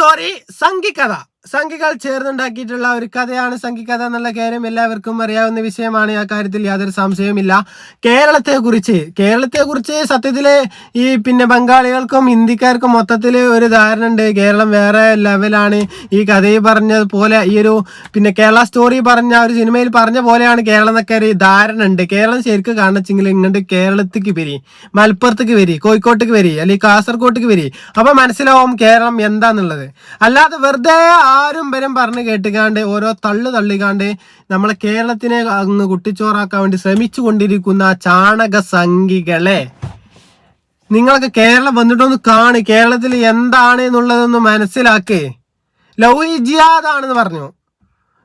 Story സംഘിക്കഥ സംഘികൾ ചേർന്നുണ്ടാക്കിയിട്ടുള്ള ഒരു കഥയാണ് സംഘിക്കഥ എന്നുള്ള കാര്യം എല്ലാവർക്കും അറിയാവുന്ന വിഷയമാണ്. ആ കാര്യത്തിൽ യാതൊരു സംശയവുമില്ല. കേരളത്തെ കുറിച്ച് കേരളത്തെ കുറിച്ച് സത്യത്തിൽ ഈ പിന്നെ ബംഗാളികൾക്കും ഹിന്ദിക്കാർക്കും മൊത്തത്തിൽ ഒരു ധാരണ ഉണ്ട് കേരളം വേറെ ലെവലാണ്. ഈ കഥയിൽ പറഞ്ഞ പോലെ ഈ ഒരു പിന്നെ കേരള സ്റ്റോറി പറഞ്ഞ ഒരു സിനിമയിൽ പറഞ്ഞ പോലെയാണ് കേരളം എന്നൊക്കെ ഒരു ധാരണ ഉണ്ട് കേരളം ശരിക്കും കാണിച്ചെങ്കിൽ ഇങ്ങോട്ട് കേരളത്തിക്ക് വരി മലപ്പുറത്തേക്ക് വരി കോഴിക്കോട്ടേക്ക് വരി അല്ലെങ്കിൽ കാസർഗോട്ടേക്ക് വരി. അപ്പൊ മനസ്സിലാവും കേരളം എന്താന്നുള്ളത്. അല്ലാതെ വെറുതെ ആരും വരും പറഞ്ഞ് കേട്ടുകാണ്ട് ഓരോ തള്ളു തള്ളിക്കാണ്ട് നമ്മളെ കേരളത്തിനെ അങ്ങ് കുട്ടിച്ചോറാക്കാൻ വേണ്ടി ശ്രമിച്ചു കൊണ്ടിരിക്കുന്ന ചാണക സംഘികളെ. നിങ്ങളൊക്കെ കേരളം വന്നിട്ടൊന്ന് കാണ് കേരളത്തിൽ എന്താണ് എന്നുള്ളതൊന്ന് മനസ്സിലാക്ക്. ലവ് പറഞ്ഞു.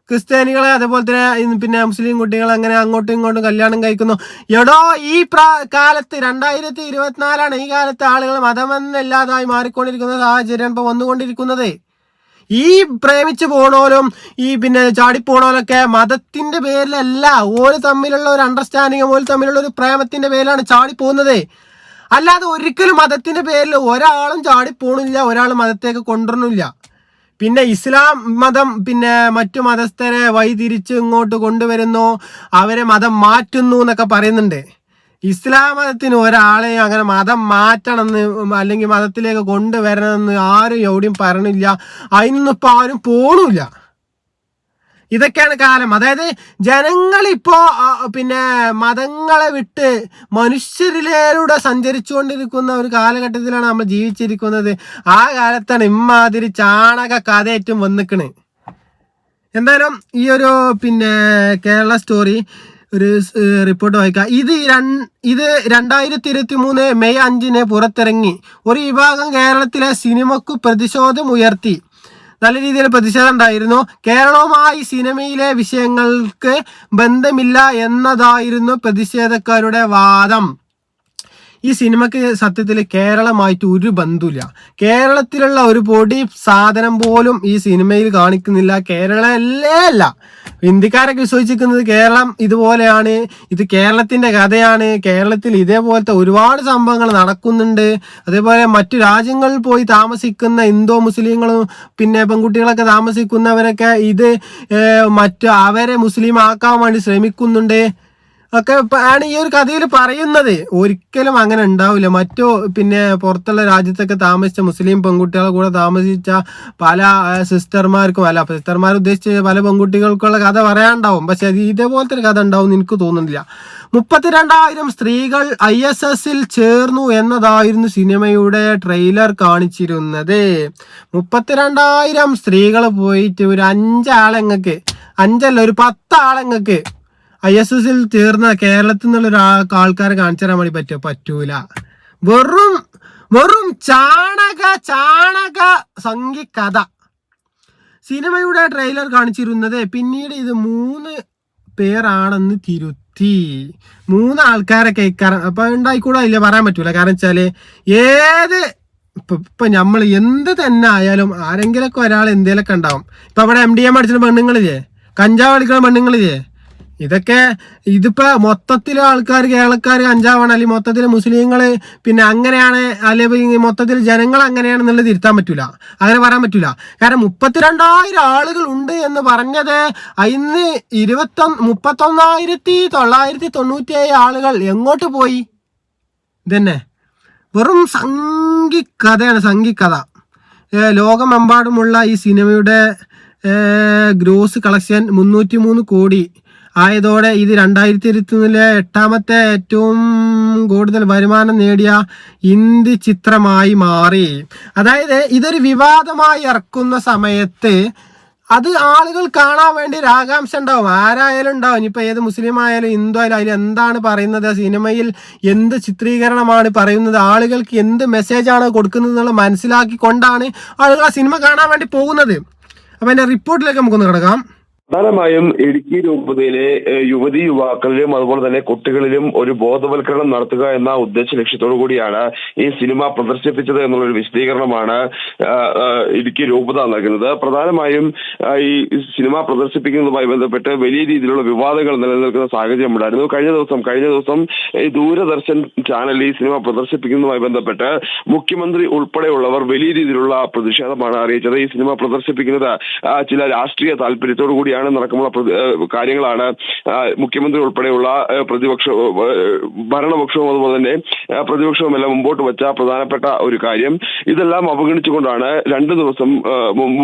ക്രിസ്ത്യാനികളെ അതേപോലെ തന്നെ പിന്നെ മുസ്ലിം കുട്ടികൾ അങ്ങനെ അങ്ങോട്ടും ഇങ്ങോട്ടും കല്യാണം കഴിക്കുന്നു. എടോ ഈ പ്രാ കാലത്ത് രണ്ടായിരത്തി ഇരുപത്തിനാലാണ് ഈ കാലത്ത് ആളുകൾ മതമെന്നല്ലാതായി മാറിക്കൊണ്ടിരിക്കുന്ന സാഹചര്യം ഇപ്പൊ വന്നുകൊണ്ടിരിക്കുന്നത്. ഈ പ്രേമിച്ച് പോണോലും ഈ പിന്നെ ചാടിപ്പോണോലൊക്കെ മതത്തിന്റെ പേരിലല്ല ഓര് തമ്മിലുള്ള ഒരു അണ്ടർസ്റ്റാൻഡിങ് ഓര് തമ്മിലുള്ള ഒരു പ്രേമത്തിന്റെ പേരിലാണ് ചാടിപ്പോകുന്നത്. അല്ലാതെ ഒരിക്കലും മതത്തിന്റെ പേരിൽ ഒരാളും ചാടിപ്പോണില്ല ഒരാൾ മതത്തേക്ക് കൊണ്ടുവരണില്ല പിന്നെ ഇസ്ലാം മതം പിന്നെ മറ്റു മതസ്ഥരെ വഴിതിരിച്ച് ഇങ്ങോട്ട് കൊണ്ടുവരുന്നു അവരെ മതം മാറ്റുന്നു എന്നൊക്കെ പറയുന്നുണ്ട്. ഇസ്ലാം മതത്തിന് ഒരാളെയും അങ്ങനെ മതം മാറ്റണമെന്ന് അല്ലെങ്കിൽ മതത്തിലേക്ക് കൊണ്ടുവരണമെന്ന് ആരും എവിടെയും പറഞ്ഞില്ല. അതിനൊന്നും ഇപ്പോൾ ആരും പോണില്ല. ഇതൊക്കെയാണ് കാലം. അതായത് ജനങ്ങളിപ്പോ ആ, പിന്നെ മതങ്ങളെ വിട്ട് മനുഷ്യരിലൂടെ സഞ്ചരിച്ചുകൊണ്ടിരിക്കുന്ന ഒരു കാലഘട്ടത്തിലാണ് നമ്മൾ ജീവിച്ചിരിക്കുന്നത്. ആ കാലത്താണ് ഇമ്മാതിരി ചാണക കഥയേറ്റം വന്നിക്കണ്. എന്തായാലും ഈ ഒരു പിന്നെ കേരള സ്റ്റോറി ഒരു റിപ്പോർട്ട് വായിക്കാം. ഇത് ഇത് രണ്ടായിരത്തി ഇരുപത്തി മൂന്ന് മെയ് അഞ്ചിന് പുറത്തിറങ്ങി. ഒരു വിഭാഗം കേരളത്തിലെ സിനിമക്ക് പ്രതിഷേധം ഉയർത്തി. നല്ല രീതിയിൽ പ്രതിഷേധം ഉണ്ടായിരുന്നു. കേരളവുമായി സിനിമയിലെ വിഷയങ്ങൾക്ക് ബന്ധമില്ല എന്നതായിരുന്നു പ്രതിഷേധക്കാരുടെ വാദം. ഈ സിനിമക്ക് സത്യത്തിൽ കേരളമായിട്ട് ഒരു ബന്ധമില്ല കേരളത്തിലുള്ള ഒരു പൊടി സാധനം പോലും ഈ സിനിമയിൽ കാണിക്കുന്നില്ല. കേരളല്ലേ അല്ല. ഹിന്ദിക്കാരൊക്കെ വിശ്വസിക്കുന്നത് കേരളം ഇതുപോലെയാണ് ഇത് കേരളത്തിന്റെ കഥയാണ് കേരളത്തിൽ ഇതേപോലത്തെ ഒരുപാട് സംഭവങ്ങൾ നടക്കുന്നുണ്ട്. അതേപോലെ മറ്റു രാജ്യങ്ങളിൽ പോയി താമസിക്കുന്ന ഇന്തോ മുസ്ലിങ്ങളും പിന്നെ പെൺകുട്ടികളൊക്കെ താമസിക്കുന്നവരൊക്കെ ഇത് മറ്റു അവരെ മുസ്ലിം ആക്കാൻ വേണ്ടി ശ്രമിക്കുന്നുണ്ട്. ഒക്കെ ആണ് ഈ ഒരു കഥയിൽ പറയുന്നത്. ഒരിക്കലും അങ്ങനെ ഉണ്ടാവില്ല. മറ്റു പിന്നെ പുറത്തുള്ള രാജ്യത്തൊക്കെ താമസിച്ച മുസ്ലിം പെൺകുട്ടികളെ കൂടെ താമസിച്ച പല സിസ്റ്റർമാർക്കും അല്ല സിസ്റ്റർമാർ ഉദ്ദേശിച്ച പല പെൺകുട്ടികൾക്കുള്ള കഥ പറയാനുണ്ടാവും. പക്ഷെ അത് ഇതേപോലത്തെ ഒരു കഥ ഉണ്ടാവും എനിക്ക് തോന്നുന്നില്ല. മുപ്പത്തിരണ്ടായിരം സ്ത്രീകൾ ഐ എസ് എസിൽ ചേർന്നു എന്നതായിരുന്നു സിനിമയുടെ ട്രെയിലർ കാണിച്ചിരുന്നത്. മുപ്പത്തിരണ്ടായിരം സ്ത്രീകൾ പോയിട്ട് ഒരു അഞ്ചാളെങ്ങക്ക് അഞ്ചല്ല ഒരു പത്താളെങ്ങക്ക് ഐ എസ് എസിൽ തീർന്ന കേരളത്തിൽ നിന്നുള്ള ഒരു ആൾക്കാരെ കാണിച്ചു തരാൻ വേണ്ടി പറ്റുമോ പറ്റൂല. വെറും വെറും ചാണക ചാണക സംഖ്യ കഥ സിനിമയുടെ ട്രെയിലർ കാണിച്ചിരുന്നത് പിന്നീട് ഇത് മൂന്ന് പേരാണെന്ന് തിരുത്തി. മൂന്ന് ആൾക്കാരെ കേൾക്കാൻ അപ്പൊ ഉണ്ടായിക്കൂടാ ഇല്ല പറയാൻ പറ്റൂല. കാരണം വെച്ചാൽ ഏത് ഇപ്പൊ ഇപ്പൊ നമ്മൾ എന്ത് തന്നെ ആയാലും ആരെങ്കിലൊക്കെ ഒരാൾ എന്തേലൊക്കെ ഉണ്ടാവും. ഇപ്പൊ അവിടെ എം ഡി എം അടിച്ചിട്ട് പെണ്ണുങ്ങളില്ലേ? കഞ്ചാവ് അടിക്കുന്ന പെണ്ണുങ്ങളില്ലേ? ഇതൊക്കെ ഇതിപ്പോ മൊത്തത്തിലെ ആൾക്കാർ കേരളക്കാർ കഞ്ചാവാണ് അല്ലെങ്കിൽ മൊത്തത്തിൽ മുസ്ലിങ്ങൾ പിന്നെ അങ്ങനെയാണ് അല്ലെങ്കിൽ മൊത്തത്തിൽ ജനങ്ങൾ അങ്ങനെയാണെന്നുള്ളത് തിരുത്താൻ പറ്റൂല. അങ്ങനെ പറയാൻ പറ്റൂല. കാരണം മുപ്പത്തിരണ്ടായിരം ആളുകൾ ഉണ്ട് എന്ന് പറഞ്ഞത് ഇന്ന് ഇരുപത്തൊന്ന് മുപ്പത്തൊന്നായിരത്തി തൊള്ളായിരത്തി തൊണ്ണൂറ്റി ഏഴ് ആളുകൾ എങ്ങോട്ട് പോയി? ഇതന്നെ. വെറും സംഘിക്കഥയാണ് സംഘിക്കഥ. ലോകമെമ്പാടുമുള്ള ഈ സിനിമയുടെ ഗ്രോസ് കളക്ഷൻ മുന്നൂറ്റി മൂന്ന് കോടി. ആയതോടെ ഇത് രണ്ടായിരത്തി ഇരുപത്തിയൊന്നിലെ എട്ടാമത്തെ ഏറ്റവും കൂടുതൽ വരുമാനം നേടിയ ഹിന്ദി ചിത്രമായി മാറി. അതായത് ഇതൊരു വിവാദമായി ഇറക്കുന്ന സമയത്ത് അത് ആളുകൾ കാണാൻ വേണ്ടി ഒരു ആകാംക്ഷ ഉണ്ടാവും. ആരായാലും ഉണ്ടാവും. ഇനിയിപ്പോൾ ഏത് മുസ്ലിം ആയാലും ഹിന്ദു ആയാലും അതിൽ എന്താണ് പറയുന്നത്? സിനിമയിൽ എന്ത് ചിത്രീകരണമാണ് പറയുന്നത്? ആളുകൾക്ക് എന്ത് മെസ്സേജാണ് കൊടുക്കുന്നത് എന്നുള്ളത് മനസ്സിലാക്കിക്കൊണ്ടാണ് ആളുകൾ ആ സിനിമ കാണാൻ വേണ്ടി പോകുന്നത്. അപ്പം എന്റെ റിപ്പോർട്ടിലേക്ക് നമുക്കൊന്ന് കിടക്കാം. പ്രധാനമായും ഇടുക്കി രൂപതയിലെ യുവതി യുവാക്കളിലും അതുപോലെ തന്നെ കുട്ടികളിലും ഒരു ബോധവൽക്കരണം നടത്തുക എന്ന ഉദ്ദേശ ലക്ഷ്യത്തോടു കൂടിയാണ് ഈ സിനിമ പ്രദർശിപ്പിച്ചത് എന്നുള്ളൊരു വിശദീകരണമാണ് ഇടുക്കി രൂപത നൽകുന്നത്. പ്രധാനമായും ഈ സിനിമ പ്രദർശിപ്പിക്കുന്നതുമായി ബന്ധപ്പെട്ട് വലിയ രീതിയിലുള്ള വിവാദങ്ങൾ നിലനിൽക്കുന്ന സാഹചര്യം ഉണ്ടായിരുന്നു. കഴിഞ്ഞ ദിവസം കഴിഞ്ഞ ദിവസം ഈ ദൂരദർശൻ ചാനൽ ഈ സിനിമ പ്രദർശിപ്പിക്കുന്നതുമായി ബന്ധപ്പെട്ട് മുഖ്യമന്ത്രി ഉൾപ്പെടെയുള്ളവർ വലിയ രീതിയിലുള്ള പ്രതിഷേധമാണ് അറിയിച്ചത്. ഈ സിനിമ പ്രദർശിപ്പിക്കുന്നത് ചില രാഷ്ട്രീയ താല്പര്യത്തോടു കൂടിയാണ് നടക്കുമ്പോൾ കാര്യങ്ങളാണ് മുഖ്യമന്ത്രി ഉൾപ്പെടെയുള്ള പ്രതിപക്ഷ ഭരണപക്ഷവും അതുപോലെ തന്നെ പ്രതിപക്ഷവും എല്ലാം മുമ്പോട്ട് വെച്ച പ്രധാനപ്പെട്ട ഒരു കാര്യം. ഇതെല്ലാം അവഗണിച്ചുകൊണ്ടാണ് രണ്ട് ദിവസം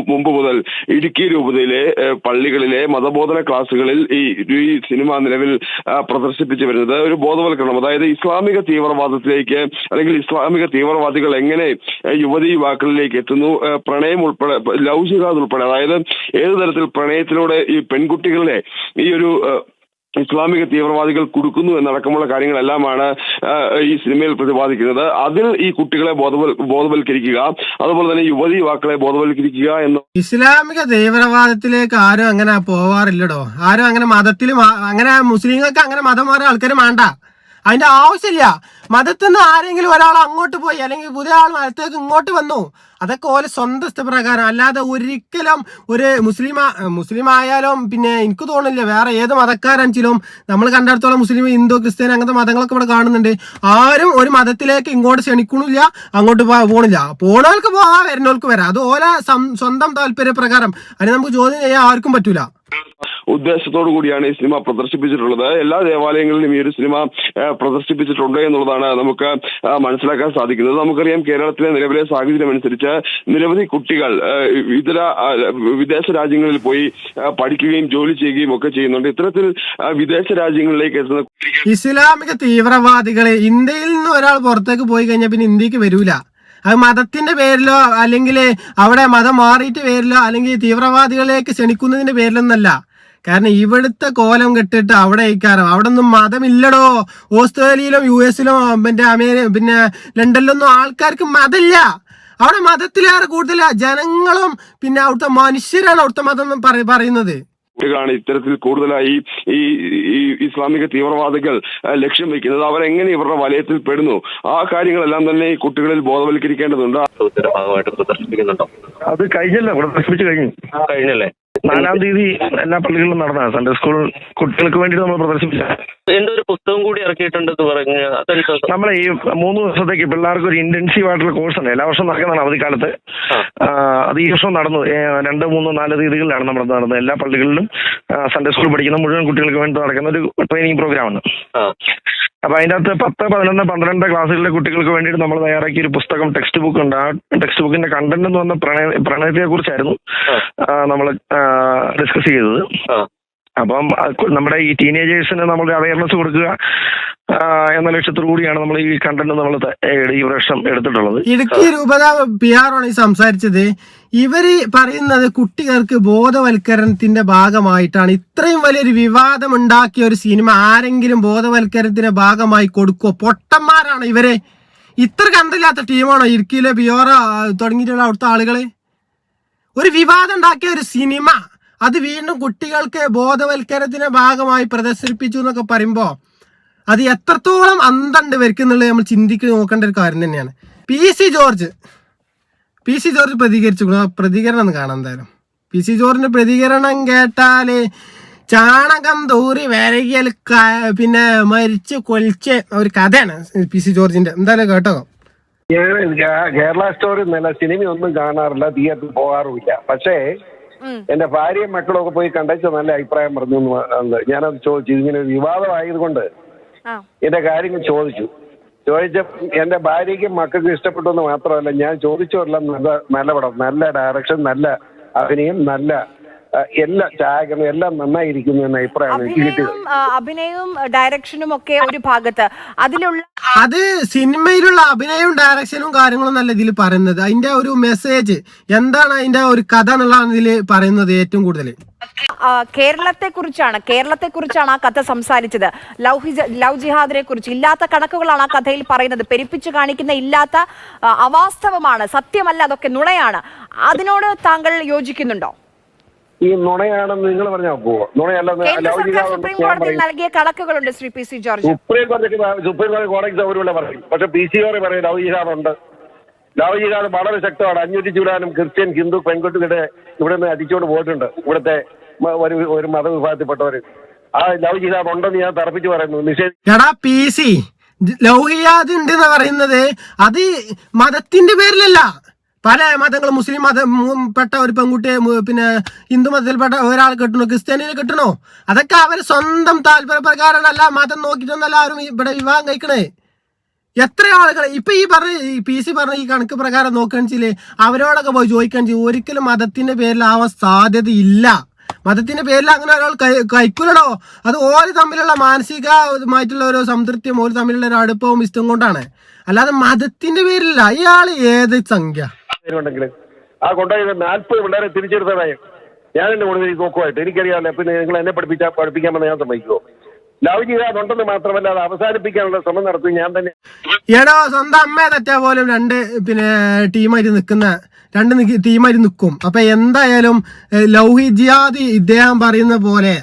മുമ്പ് മുതൽ ഇടുക്കി രൂപതയിലെ പള്ളികളിലെ മതബോധന ക്ലാസുകളിൽ ഈ ഈ സിനിമ നിലവിൽ പ്രദർശിപ്പിച്ചു വരുന്നത് ഒരു ബോധവൽക്കരണം. അതായത് ഇസ്ലാമിക തീവ്രവാദത്തിലേക്ക് അല്ലെങ്കിൽ ഇസ്ലാമിക തീവ്രവാദികൾ എങ്ങനെ യുവതി യുവാക്കളിലേക്ക് എത്തുന്നു പ്രണയം ഉൾപ്പെടെ ജിഹാദ് ഉൾപ്പെടെ. അതായത് ഏത് തരത്തിൽ പ്രണയത്തിലൂടെ ഈ പെൺകുട്ടികളെ ഈ ഒരു ഇസ്ലാമിക തീവ്രവാദികൾ കൊടുക്കുന്നു എന്നടക്കമുള്ള കാര്യങ്ങളെല്ലാമാണ് ഈ സിനിമയിൽ പ്രതിപാദിക്കുന്നത്. അതിൽ ഈ കുട്ടികളെ ബോധവൽക്കരിക്കുക അതുപോലെ തന്നെ യുവതി യുവാക്കളെ ബോധവൽക്കരിക്കുക എന്ന് ഇസ്ലാമിക തീവ്രവാദത്തിലേക്ക് ആരും അങ്ങനെ പോവാറില്ലടോ. ആരും അങ്ങനെ മതത്തിൽ അങ്ങനെ മുസ്ലിങ്ങൾക്ക് അങ്ങനെ മതം മാറിയ ആൾക്കാർ വേണ്ട അതിന്റെ ആവശ്യമില്ല. മതത്തിൽ നിന്ന് ആരെങ്കിലും ഒരാൾ അങ്ങോട്ട് പോയി അല്ലെങ്കിൽ പുതിയ ആൾ മതത്തേക്ക് ഇങ്ങോട്ട് വന്നു അതൊക്കെ ഓരോ സ്വന്തം ഇഷ്ടപ്രകാരം. അല്ലാതെ ഒരിക്കലും ഒരു മുസ്ലിം മുസ്ലിം ആയാലും പിന്നെ എനിക്ക് തോന്നുന്നില്ല വേറെ ഏത് മതക്കാരാണെങ്കിലും നമ്മൾ കണ്ടിടത്തോളം മുസ്ലിം ഹിന്ദു ക്രിസ്ത്യൻ അങ്ങനത്തെ മതങ്ങളൊക്കെ ഇവിടെ കാണുന്നുണ്ട്. ആരും ഒരു മതത്തിലേക്ക് ഇങ്ങോട്ട് ക്ഷണിക്കണില്ല അങ്ങോട്ട് പോ- പോണില്ല. പോണവർക്ക് പോവാ വരുന്നവർക്ക് വരാം. അത് ഓരോ സ്വന്തം സ്വന്തം താല്പര്യപ്രകാരം. അതിന് നമുക്ക് ചോദ്യം ചെയ്യാൻ ആർക്കും പറ്റൂല. ഉദ്ദേശത്തോടു കൂടിയാണ് ഈ സിനിമ പ്രദർശിപ്പിച്ചിട്ടുള്ളത്. എല്ലാ ദേവാലയങ്ങളിലും ഈ ഒരു സിനിമ പ്രദർശിപ്പിച്ചിട്ടുണ്ട് എന്നുള്ളതാണ് നമുക്ക് മനസ്സിലാക്കാൻ സാധിക്കുന്നത്. നമുക്കറിയാം കേരളത്തിലെ നിലവിലെ സാഹചര്യം അനുസരിച്ച് നിരവധി കുട്ടികൾ ഇതര വിദേശ രാജ്യങ്ങളിൽ പോയി പഠിക്കുകയും ജോലി ചെയ്യുകയും ഒക്കെ ചെയ്യുന്നുണ്ട്. ഇത്തരത്തിൽ വിദേശ രാജ്യങ്ങളിലേക്ക് എത്തുന്ന ഇസ്ലാമിക തീവ്രവാദികളെ ഇന്ത്യയിൽ നിന്ന് ഒരാൾ പുറത്തേക്ക് പോയി കഴിഞ്ഞാൽ പിന്നെ ഇന്ത്യയ്ക്ക് വരൂല. അത് മതത്തിന്റെ പേരിലോ അല്ലെങ്കിൽ അവിടെ മതം മാറിയിട്ട് പേരിലോ അല്ലെങ്കിൽ തീവ്രവാദികളിലേക്ക് ക്ഷണിക്കുന്നതിന്റെ പേരിലൊന്നല്ല. കാരണം ഇവിടുത്തെ കോലം കെട്ടിട്ട് അവിടെ ഇക്കാരം അവിടെ ഒന്നും മതമില്ലടോ. ഓസ്ട്രേലിയയിലും യു എസിലും പിന്നെ അമേരി പിന്നെ ലണ്ടനിലൊന്നും ആൾക്കാർക്ക് മതമില്ല അവിടെ മതത്തിലേറെ കൂടുതൽ ജനങ്ങളും പിന്നെ അവിടുത്തെ മനുഷ്യരാണ് അവിടുത്തെ മതം എന്ന് പറ- പറയുന്നത്. ാണ് ഇത്തരത്തിൽ കൂടുതലായി ഈ ഈ ഇസ്ലാമിക തീവ്രവാദികൾ ലക്ഷ്യം വെക്കുന്നത് അവരെങ്ങനെ ഇവരുടെ വലയത്തിൽ പെടുന്നു? ആ കാര്യങ്ങളെല്ലാം തന്നെ ഈ കുട്ടികളിൽ ബോധവൽക്കരിക്കേണ്ടതുണ്ട്. ഉത്സവത്തിന്റെ ഭാഗമായിട്ട് പ്രദർശിപ്പിക്കുന്നുണ്ടോ? അത് കഴിഞ്ഞല്ലോ. പ്രദർശിപ്പിച്ച് കഴിഞ്ഞു. കഴിഞ്ഞല്ലേ? നാലാം തീയതി എല്ലാ പള്ളികളിലും നടന്നതാണ് സൺഡേ സ്കൂൾ കുട്ടികൾക്ക് വേണ്ടി നമ്മൾ പ്രദർശിപ്പിച്ച. എന്റെ ഒരു പുസ്തകം കൂടി ഇറക്കിയിട്ടുണ്ടെന്ന് പറഞ്ഞ് നമ്മളെ ഈ മൂന്ന് ദിവസത്തേക്ക് പിള്ളേർക്ക് ഒരു ഇന്റൻസീവ് ആയിട്ടുള്ള ഉണ്ട്. എല്ലാ വർഷവും നടക്കുന്നതാണ് അവധിക്കാലത്ത്. അത് ഈ വർഷം നടന്നു. രണ്ട് മൂന്ന് നാല് തീയതികളിലാണ് നമ്മൾ നടന്നത്. എല്ലാ പള്ളികളിലും സൺഡേ സ്കൂൾ പഠിക്കുന്ന മുഴുവൻ കുട്ടികൾക്ക് വേണ്ടി നടക്കുന്ന ഒരു ട്രെയിനിങ് പ്രോഗ്രാമാണ് ആണ്. അപ്പൊ അതിന്റെ അകത്ത് പത്ത് പതിനൊന്ന് പന്ത്രണ്ട് ക്ലാസ്സുകളിലെ കുട്ടികൾക്ക് വേണ്ടിയിട്ട് നമ്മൾ തയ്യാറാക്കിയ ഒരു പുസ്തകം ടെക്സ്റ്റ് ബുക്ക് ഉണ്ട്. ആ ടെക്സ്റ്റ് ബുക്കിന്റെ കണ്ടന്റ് എന്ന് പറഞ്ഞ പ്രണയ പ്രണയത്തെ കുറിച്ചായിരുന്നു നമ്മൾ ഡിസ്കസ് ചെയ്തത്. അപ്പം നമ്മുടെ ഈ ടീനേജേഴ്സിന് നമ്മൾ അവയർനെസ് കൊടുക്കുക എന്ന ലക്ഷ്യത്തോടു കൂടിയാണ് നമ്മൾ ഈ കണ്ടന്റ് നമ്മൾ ഈ വർഷം എടുത്തിട്ടുള്ളത്. ഇടുക്കി രൂപത പി ആർ ആണ് ഈ സംസാരിച്ചത്. ഇവർ പറയുന്നത് കുട്ടികൾക്ക് ബോധവൽക്കരണത്തിന്റെ ഭാഗമായിട്ടാണ്. ഇത്രയും വലിയൊരു വിവാദം ഉണ്ടാക്കിയ ഒരു സിനിമ ആരെങ്കിലും ബോധവൽക്കരണത്തിന്റെ ഭാഗമായി കൊടുക്കുവോ? പൊട്ടന്മാരാണ് ഇവരെ. ഇത്ര കണ്ടില്ലാത്ത ടീമാണോ ഇടുക്കിയിലെ ബിയോറ തുടങ്ങിയിട്ടുള്ള അവിടുത്തെ ആളുകൾ? ഒരു വിവാദം ഉണ്ടാക്കിയ ഒരു സിനിമ. അത് വീണ്ടും കുട്ടികൾക്ക് ബോധവൽക്കരണത്തിന്റെ ഭാഗമായി പ്രദർശിപ്പിച്ചു എന്നൊക്കെ പറയുമ്പോൾ അത് എത്രത്തോളം അന്തണ്ട് വരയ്ക്കുന്നുള്ളത് നമ്മൾ ചിന്തിക്ക് നോക്കേണ്ട ഒരു കാര്യം തന്നെയാണ്. P C George. P C George പ്രതികരിച്ചു പ്രതികരണം ഒന്ന് കാണാം എന്തായാലും. പി സി ജോർജിന്റെ പ്രതികരണം കേട്ടാൽ ചാണകം തൂറി വരകിയൽ പിന്നെ മരിച്ച് കൊലിച്ച് ഒരു കഥയാണ് പി സി ജോർജിന്റെ. എന്തായാലും കേട്ടോ. ഞാൻ കേരള സ്റ്റോറി നല്ല സിനിമയൊന്നും കാണാറില്ല തിയേറ്ററിൽ പോകാറുമില്ല. പക്ഷേ എന്റെ ഭാര്യയും മക്കളൊക്കെ പോയി കണ്ടേച്ച് നല്ല അഭിപ്രായം പറഞ്ഞു ഞാനത് ചോദിച്ചു. ഇങ്ങനെ ഒരു വിവാദമായതുകൊണ്ട് എന്റെ കാര്യങ്ങൾ ചോദിച്ചു. ചോദിച്ച എന്റെ ഭാര്യയ്ക്കും മക്കൾക്കും ഇഷ്ടപ്പെട്ടു എന്ന് മാത്രമല്ല ഞാൻ ചോദിച്ചതെല്ലാം നല്ല നല്ല പടം നല്ല ഡയറക്ഷൻ നല്ല അഭിനയം നല്ല എല്ലാ ഛായാഗ്രഹണം എല്ലാം നന്നായിരിക്കുന്നു എന്ന അഭിപ്രായമാണ് കിട്ടിയത് അഭിനയവും ആ, അഭിനയവും ഡയറക്ഷനും ഒക്കെ ഒരു ഭാഗത്ത്. അതിലുള്ള അത് സിനിമയിലുള്ള അഭിനയവും ഡയറക്ഷനും കാര്യങ്ങളും നല്ല ഇതിൽ പറയുന്നത്. അതിന്റെ ഒരു മെസ്സേജ് എന്താണ് അതിന്റെ ഒരു കഥ എന്നുള്ളതാണ് ഇതിൽ പറയുന്നത് ഏറ്റവും കൂടുതൽ. കേരളത്തെ കുറിച്ചാണ് കേരളത്തെ കുറിച്ചാണ് ആ കഥ സംസാരിച്ചത്. ലവ് ഹിജ- ലവ് ജിഹാദിനെ കുറിച്ച് ഇല്ലാത്ത കണക്കുകളാണ് ആ കഥയിൽ പറയുന്നത്. പെരുപ്പിച്ചു കാണിക്കുന്ന ഇല്ലാത്ത ആ, അവാസ്തവമാണ്. സത്യമല്ല അതൊക്കെ നുണയാണ്. അതിനോട് താങ്കൾ യോജിക്കുന്നുണ്ടോ? ഈ നുണയാണെന്ന് നിങ്ങൾ പറഞ്ഞാൽ പോവോ. നുണയല്ലെന്ന് കേന്ദ്ര സർക്കാർ ലൗകികമാണെന്ന് സുപ്രീം ഞാൻ പറയും. നൽകിയ കണക്കുകളുണ്ട് Shri P C George. Supreme കോടതിക്ക് പ- സുപ്രീം കോടതി കോടതി സൗകര്യമുള്ള പറയും. പക്ഷെ പി സി ഓറി പറയും ലൗകികാറുണ്ട് ലൗകികാർ വളരെ ശക്തമാണ്. അഞ്ഞൂറ്റി ചൂടാനും ക്രിസ്ത്യൻ ഹിന്ദു പെൺകുട്ടികളുടെ ഇവിടെ നിന്ന് അടിച്ചുകൊണ്ട് പോയിട്ടുണ്ട്. ഇവിടുത്തെ ഒരു ഒരു മതവിഭാഗത്തിൽപ്പെട്ടവർ ആ ലൗകികാർ ഉണ്ടെന്ന് ഞാൻ തറപ്പിച്ച് പറയുന്നു. നിഷേധി ലൗഹിയാദ് ഉണ്ട് എന്ന് പറയുന്നത്. അത് മതത്തിന്റെ പേരിലല്ല. പല മതങ്ങൾ മുസ്ലിം മതം പെട്ട ഒരു പെൺകുട്ടിയെ പിന്നെ ഹിന്ദു മതത്തിൽപ്പെട്ട ഒരാൾ കിട്ടണോ? ക്രിസ്ത്യാനിനെ കിട്ടണോ? അതൊക്കെ അവർ സ്വന്തം താല്പര്യപ്രകാരമല്ല മതം നോക്കിയിട്ടൊന്നല്ല ആരും ഇവിടെ വിവാഹം കഴിക്കണേ. എത്ര ആളുകൾ ഇപ്പൊ ഈ പറഞ്ഞ പി സി പറഞ്ഞ ഈ കണക്ക് പ്രകാരം നോക്കുകയാണെന്ന് അവരോടൊക്കെ പോയി ചോദിക്കാൻ ചെയ്യും ഒരിക്കലും മതത്തിന്റെ പേരിലാവാൻ സാധ്യതയില്ല. മതത്തിന്റെ പേരിൽ അങ്ങനെ ഒരാൾ കൈ- കഴിക്കൂലടോ അത് ഓര് തമ്മിലുള്ള മാനസികമായിട്ടുള്ള ഒരു സംതൃപ്തിയും ഓര് തമ്മിലുള്ള ഒരു അടുപ്പവും ഇഷ്ടം കൊണ്ടാണ്. അല്ലാതെ മതത്തിന്റെ പേരിലല്ല ഇയാൾ ഏത് സംഖ്യ? ഉണ്ടെങ്കിൽ ആ കൊണ്ടുപോയി നാൽപ്പത് പിള്ളേരെ തിരിച്ചെടുത്തതായി. ഞാൻ എന്നെ കൊണ്ടുപോയി നോക്കുമായിട്ട് എനിക്കറിയാമല്ലോ പിന്നെ നിങ്ങൾ എന്നെ പഠിപ്പിച്ചാ പഠിപ്പിക്കാമെന്ന് ഞാൻ സമ്മതിക്കുമോ ലൗകികാർ ഉണ്ടെന്ന് മാത്രമല്ല അത് അവസാനിപ്പിക്കാനുള്ള ശ്രമം നടത്തി ഞാൻ തന്നെ എടോ സ്വന്തം അമ്മയെ തെറ്റാ പോലും രണ്ട് പിന്നെ ടീമായിട്ട് നിൽക്കുന്ന രണ്ട് ടീമായിട്ട് നിൽക്കും. അപ്പൊ എന്തായാലും ലൗഹിജിയാദി ഇദ്ദേഹം പറയുന്ന പോലെ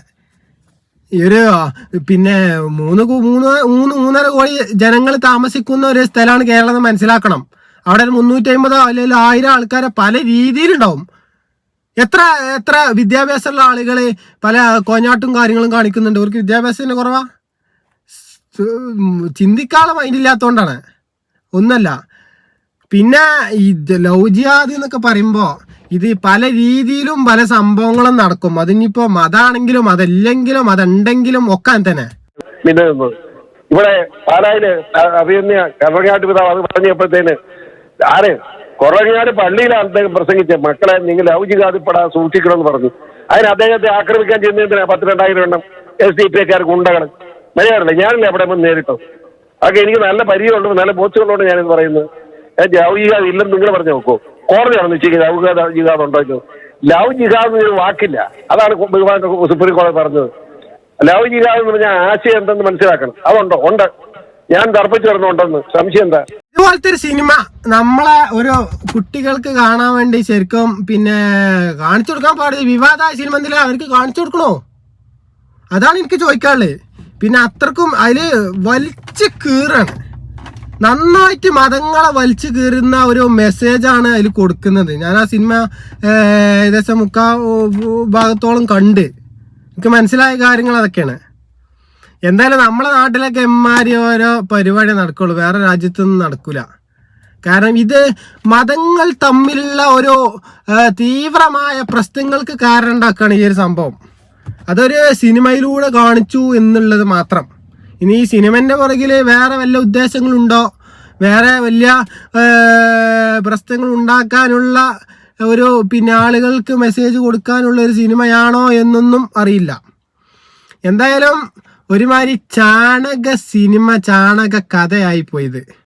ഒരു പിന്നെ മൂന്ന് മൂന്ന് മൂന്ന് മൂന്നര കോടി ജനങ്ങൾ താമസിക്കുന്ന ഒരു സ്ഥലമാണ് കേരളം എന്ന് മനസ്സിലാക്കണം. അവിടെ ഒരു മുന്നൂറ്റി അമ്പതോ അല്ലെങ്കിൽ ആയിരം ആൾക്കാരെ പല രീതിയിലുണ്ടാവും. എത്ര എത്ര വിദ്യാഭ്യാസമുള്ള ആളുകൾ പല കോഞ്ഞാട്ടും കാര്യങ്ങളും കാണിക്കുന്നുണ്ട്. അവർക്ക് വിദ്യാഭ്യാസത്തിന് കുറവാ? ചിന്തിക്കാനുള്ള മൈൻഡ് ഇല്ലാത്തതുകൊണ്ടാണ് ഒന്നല്ല. പിന്നെ ഇത് ലവ് ജിഹാദ് എന്നൊക്കെ പറയുമ്പോൾ ഇത് പല രീതിയിലും പല സംഭവങ്ങളും നടക്കും. അതിനിപ്പോ മതാണെങ്കിലും അതല്ലെങ്കിലും അതുണ്ടെങ്കിലും ഒക്കെ തന്നെ. പിന്നെ ഇവിടെ പാലായിൽ അറിയുന്ന കറങ്ങാട്ട് പിതാവ് അത് പറഞ്ഞപ്പോഴത്തേന് ആര്? കുറഞ്ഞാട് പള്ളിയിൽ അദ്ദേഹം പ്രസംഗിച്ച. മക്കളെ നിങ്ങൾ ലൗകികാതിപ്പെടാൻ സൂക്ഷിക്കണമെന്ന് പറഞ്ഞു. അതിന് അദ്ദേഹത്തെ ആക്രമിക്കാൻ ചെന്നതിനാ പത്ത് രണ്ടായിരം എണ്ണം എസ് ഡി പി കാർ ഗുണ്ടകൾ മര്യാദ ഞാനില്ല അവിടെ വന്ന് നേരിട്ടോ? അതൊക്കെ എനിക്ക് നല്ല പരിചയമുണ്ട് നല്ല ബോധ്യമുള്ളതുകൊണ്ട് ഞാനിത് പറയുന്നത്. ഞാൻ ലൗകികാത് ഇല്ലെന്ന് നിങ്ങൾ പറഞ്ഞു നോക്കൂ. കോടതിയാണ് നിശ്ചയിക്കുന്നത് ലൗകിക ജിഹാദ് ഉണ്ടോ. ലവ് ജിഹാദ് എന്നൊരു വാക്കില്ല. അതാണ് ബഹുമാന സുപ്രീം കോടതി പറഞ്ഞത്. ലവ് ജിഹാദ് എന്ന് പറഞ്ഞാൽ ആശയം എന്തെന്ന് മനസ്സിലാക്കണം. അതുണ്ടോ? ഉണ്ട്. ഞാൻ തർപ്പിച്ചു വരുന്നുണ്ടെന്ന് സംശയം എന്താ? ഇതുപോലത്തെ ഒരു സിനിമ നമ്മളെ ഒരു കുട്ടികൾക്ക് കാണാൻ വേണ്ടി ശരിക്കും പിന്നെ കാണിച്ചു കൊടുക്കാൻ പാടില്ല. വിവാദമായ സിനിമ എന്തിനാ അവർക്ക് കാണിച്ചു കൊടുക്കണോ? അതാണ് എനിക്ക് ചോദിക്കാനുള്ളത്. പിന്നെ അത്രക്കും അതിൽ വലിച്ചു കീറാണ്. നന്നായിട്ട് മതങ്ങളെ വലിച്ചു കീറുന്ന ഒരു മെസ്സേജാണ് അതിൽ കൊടുക്കുന്നത്. ഞാൻ ആ സിനിമ ഏകദേശം മുക്കാ ഭാഗത്തോളം കണ്ട്. എനിക്ക് മനസ്സിലായ കാര്യങ്ങൾ അതൊക്കെയാണ്. എന്തായാലും നമ്മളെ നാട്ടിലൊക്കെ എമ്മാരി ഓരോ പരിപാടി നടക്കുള്ളൂ. വേറെ രാജ്യത്തൊന്നും നടക്കൂല. കാരണം ഇത് മതങ്ങൾ തമ്മിലുള്ള ഒരു തീവ്രമായ പ്രശ്നങ്ങൾക്ക് കാരണം ഉണ്ടാക്കുകയാണ് ഈ ഒരു സംഭവം. അതൊരു സിനിമയിലൂടെ കാണിച്ചു എന്നുള്ളത് മാത്രം. ഇനി ഈ സിനിമന്റെ പുറകിൽ വേറെ വല്ല ഉദ്ദേശങ്ങളുണ്ടോ? വേറെ വലിയ പ്രശ്നങ്ങൾ ഉണ്ടാക്കാനുള്ള ഒരു പിന്നെ ആളുകൾക്ക് മെസ്സേജ് കൊടുക്കാനുള്ള ഒരു സിനിമയാണോ എന്നൊന്നും അറിയില്ല. എന്തായാലും ഒരുമാതിരി ചാണക സിനിമ ചാണക കഥയായി പോയത്.